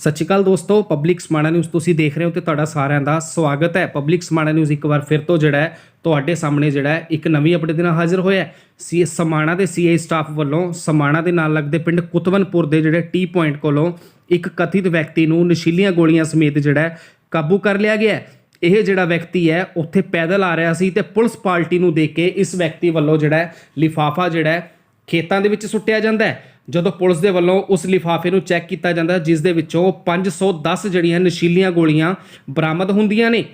ਸਤਿ ਸ਼੍ਰੀ ਅਕਾਲ ਦੋਸਤੋ public Samana news ਤੁਸੀਂ ਦੇਖ ਰਹੇ ਹੋ ਤੇ ਤੁਹਾਡਾ ਸਾਰਿਆਂ ਦਾ ਸਵਾਗਤ ਹੈ। ਪਬਲਿਕ ਸਮਾਣਾ ਨਿਊਜ਼ ਇੱਕ ਵਾਰ ਫਿਰ ਤੋਂ ਜਿਹੜਾ ਹੈ, ਤੁਹਾਡੇ ਸਾਹਮਣੇ ਜਿਹੜਾ ਹੈ, ਇੱਕ ਨਵੀਂ ਅਪਡੇਟ ਦੇ ਨਾਲ ਹਾਜ਼ਰ ਹੋਇਆ ਸੀ ਸਮਾਣਾ ਦੇ ਸੀਆਈ ਸਟਾਫ ਵੱਲੋਂ ਸਮਾਣਾ ਦੇ ਨਾਲ ਲੱਗਦੇ ਪਿੰਡ ਕੁਤਵਨਪੁਰ ਦੇ ਜਿਹੜੇ ਟੀ ਪੁਆਇੰਟ ਕੋਲੋਂ ਇੱਕ ਕਥਿਤ ਵਿਅਕਤੀ ਨੂੰ ਨਸ਼ੀਲੀਆਂ ਗੋਲੀਆਂ ਸਮੇਤ ਜਿਹੜਾ ਕਾਬੂ ਕਰ ਲਿਆ ਗਿਆ ਹੈ। ਇਹ ਜਿਹੜਾ ਵਿਅਕਤੀ ਹੈ, ਉੱਥੇ ਪੈਦਲ ਆ ਰਿਹਾ ਸੀ ਤੇ ਪੁਲਿਸ ਪਾਰਟੀ ਨੂੰ ਦੇਖ ਕੇ ਇਸ ਵਿਅਕਤੀ ਵੱਲੋਂ ਜਿਹੜਾ ਲਿਫਾਫਾ ਜਿਹੜਾ ਖੇਤਾਂ ਦੇ ਵਿੱਚ ਸੁੱਟਿਆ ਜਾਂਦਾ ਹੈ। ਜਦੋਂ ਪੁਲਿਸ ਦੇ ਵੱਲੋਂ ਉਸ ਲਿਫਾਫੇ ਨੂੰ ਚੈੱਕ ਕੀਤਾ ਜਾਂਦਾ, ਜਿਸ ਦੇ ਵਿੱਚੋਂ 510 ਜਿਹੜੀਆਂ ਨਸ਼ੀਲੀਆਂ ਗੋਲੀਆਂ ਬਰਾਮਦ ਹੁੰਦੀਆਂ ਨੇ।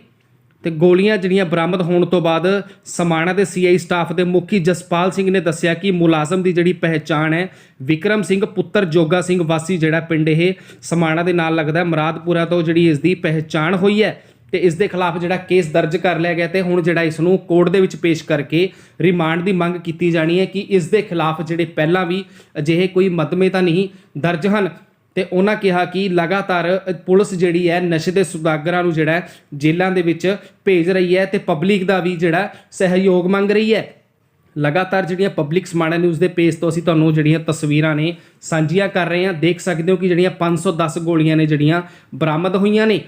ਤੇ ਗੋਲੀਆਂ ਜਿਹੜੀਆਂ ਬਰਾਮਦ ਹੋਣ ਤੋਂ ਬਾਅਦ ਸਮਾਣਾ ਦੇ ਸੀਆਈ ਸਟਾਫ ਦੇ ਮੁਖੀ ਜਸਪਾਲ ਸਿੰਘ ਨੇ ਦੱਸਿਆ ਕਿ ਮੁਲਾਜ਼ਮ ਦੀ ਜਿਹੜੀ ਪਹਿਚਾਣ ਹੈ, ਵਿਕਰਮ ਸਿੰਘ ਪੁੱਤਰ ਜੋਗਾ ਸਿੰਘ ਵਾਸੀ ਜਿਹੜਾ ਪਿੰਡ ਇਹ ਸਮਾਣਾ ਦੇ ਨਾਲ ਲੱਗਦਾ ਮਰਾਦਪੁਰਾ ਤੋਂ ਜਿਹੜੀ ਇਸ ਦੀ ਪਹਿਚਾਣ ਹੋਈ ਹੈ। ਤੇ ਇਸ ਦੇ ਖਿਲਾਫ ਜਿਹੜਾ ਕੇਸ ਦਰਜ ਕਰ ਲਿਆ ਗਿਆ ਤੇ ਹੁਣ ਜਿਹੜਾ ਇਸ ਨੂੰ ਕੋਰਟ ਦੇ ਵਿੱਚ ਪੇਸ਼ ਕਰਕੇ ਰਿਮਾਂਡ ਦੀ ਮੰਗ ਕੀਤੀ ਜਾਣੀ ਹੈ ਕਿ ਇਸ ਦੇ ਖਿਲਾਫ ਜਿਹੜੇ ਪਹਿਲਾਂ ਵੀ ਅਜਿਹੇ ਕੋਈ ਮਦਮੇ ਤਾਂ ਨਹੀਂ ਦਰਜ ਹਨ। ਤੇ ਉਹਨਾਂ ਕਿਹਾ ਕਿ ਲਗਾਤਾਰ ਪੁਲਿਸ ਜਿਹੜੀ ਹੈ ਨਸ਼ੇ ਦੇ ਸੁਦਾਗਰਾਂ ਨੂੰ ਜਿਹੜਾ ਜੇਲ੍ਹਾਂ ਦੇ ਵਿੱਚ ਭੇਜ ਰਹੀ ਹੈ ਤੇ ਪਬਲਿਕ ਦਾ ਵੀ ਜਿਹੜਾ ਸਹਿਯੋਗ ਮੰਗ ਰਹੀ ਹੈ। ਲਗਾਤਾਰ ਜਿਹੜੀਆਂ ਪਬਲਿਕ ਸਮਾਣਾ ਨਿਊਜ਼ ਦੇ ਪੇਜ ਤੋਂ ਅਸੀਂ ਤੁਹਾਨੂੰ ਜਿਹੜੀਆਂ ਤਸਵੀਰਾਂ ਨੇ ਸਾਂਝੀਆਂ ਕਰ ਰਹੇ ਹਾਂ। ਦੇਖ ਸਕਦੇ ਹੋ ਕਿ ਜਿਹੜੀਆਂ 510 ਗੋਲੀਆਂ ਨੇ ਜਿਹੜੀਆਂ ਬਰਾਮਦ ਹੋਈਆਂ ਨੇ।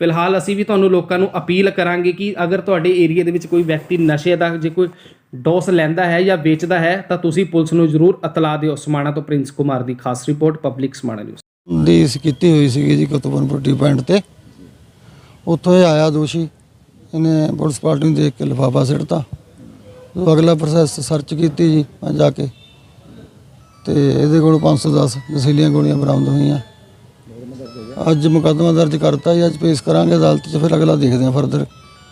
ਫਿਲਹਾਲ ਅਸੀਂ ਵੀ ਤੁਹਾਨੂੰ ਲੋਕਾਂ ਨੂੰ ਅਪੀਲ ਕਰਾਂਗੇ ਕਿ ਅਗਰ ਤੁਹਾਡੇ ਏਰੀਆ ਦੇ ਵਿੱਚ ਕੋਈ ਵਿਅਕਤੀ ਨਸ਼ੇ ਦਾ, ਜੇ ਕੋਈ ਡੋਸ ਲੈਂਦਾ ਹੈ ਜਾਂ ਵੇਚਦਾ ਹੈ, ਤਾਂ ਤੁਸੀਂ ਪੁਲਿਸ ਨੂੰ ਜ਼ਰੂਰ ਇਤਲਾ ਦਿਓ। ਸਮਾਣਾ ਤੋਂ ਪ੍ਰਿੰਸ ਕੁਮਾਰ ਦੀ ਖਾਸ ਰਿਪੋਰਟ, ਪਬਲਿਕ ਸਮਾਣਾ ਨਿਊਜ਼। ਡੀਸ ਕੀਤੀ ਹੋਈ ਸੀਗੀ ਜੀ ਕੁਤਬਨਪੁਰ ਟੀ ਪੁਆਇੰਟ ਤੇ। ਉੱਥੋਂ ਇਹ ਆਇਆ ਦੋਸ਼ੀ। ਇਹਨੇ ਪੁਲਿਸ ਪਾਰਟੀ ਨੂੰ ਦੇਖ ਕੇ ਲਿਫਾਫਾ ਸਿੱਟਤਾ। ਉਹ ਅਗਲਾ ਪ੍ਰੋਸੈਸ ਸਰਚ ਕੀਤੀ ਜੀ ਜਾ ਕੇ। ਤੇ ਇਹਦੇ ਕੋਲ 510 ਨਸ਼ੀਲੀਆਂ ਗੋਲੀਆਂ ਬਰਾਮਦ ਹੋਈਆਂ। ਅੱਜ ਮੁਕੱਦਮਾ ਦਰਜ ਕਰਤਾ ਜੀ ਅੱਜ ਪੇਸ਼ ਕਰਾਂਗੇ ਅਦਾਲਤ 'ਚ ਫਿਰ ਅਗਲਾ ਦੇਖਦੇ ਹਾਂ ਫਰਦਰ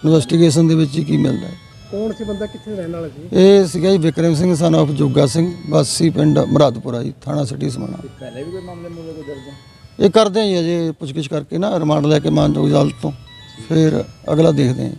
ਇਨਵੈਸਟੀਗੇਸ਼ਨ ਦੇ ਵਿੱਚ ਹੀ ਕੀ ਮਿਲਦਾ ਹੈ। ਕੌਣ ਸੀ ਬੰਦਾ? ਕਿੱਥੇ ਰਹਿਣ ਵਾਲਾ ਸੀ? ਇਹ ਸੀਗਾ ਜੀ ਵਿਕਰਮ ਸਿੰਘ ਸਨ of ਜੋਗਾ ਸਿੰਘ ਵਾਸੀ ਪਿੰਡ ਮਰਾਦਪੁਰਾ ਜੀ ਥਾਣਾ ਸਿਟੀ ਸਮਾਣਾ। ਪਹਿਲੇ ਵੀ ਕੋਈ ਮਾਮਲੇ ਮੂਲੇ ਕੋਈ ਦਰਜ ਹੈ? ਇਹ ਕਰਦੇ ਹਾਂ ਜੀ ਅਜੇ ਪੁੱਛਗਿੱਛ ਕਰਕੇ ਨਾ ਰਿਮਾਂਡ ਲੈ ਕੇ ਮਾਨਯੋਗ ਅਦਾਲਤ ਤੋਂ। ਫਿਰ ਅਗਲਾ ਦੇਖਦੇ ਹਾਂ। ਜੀ।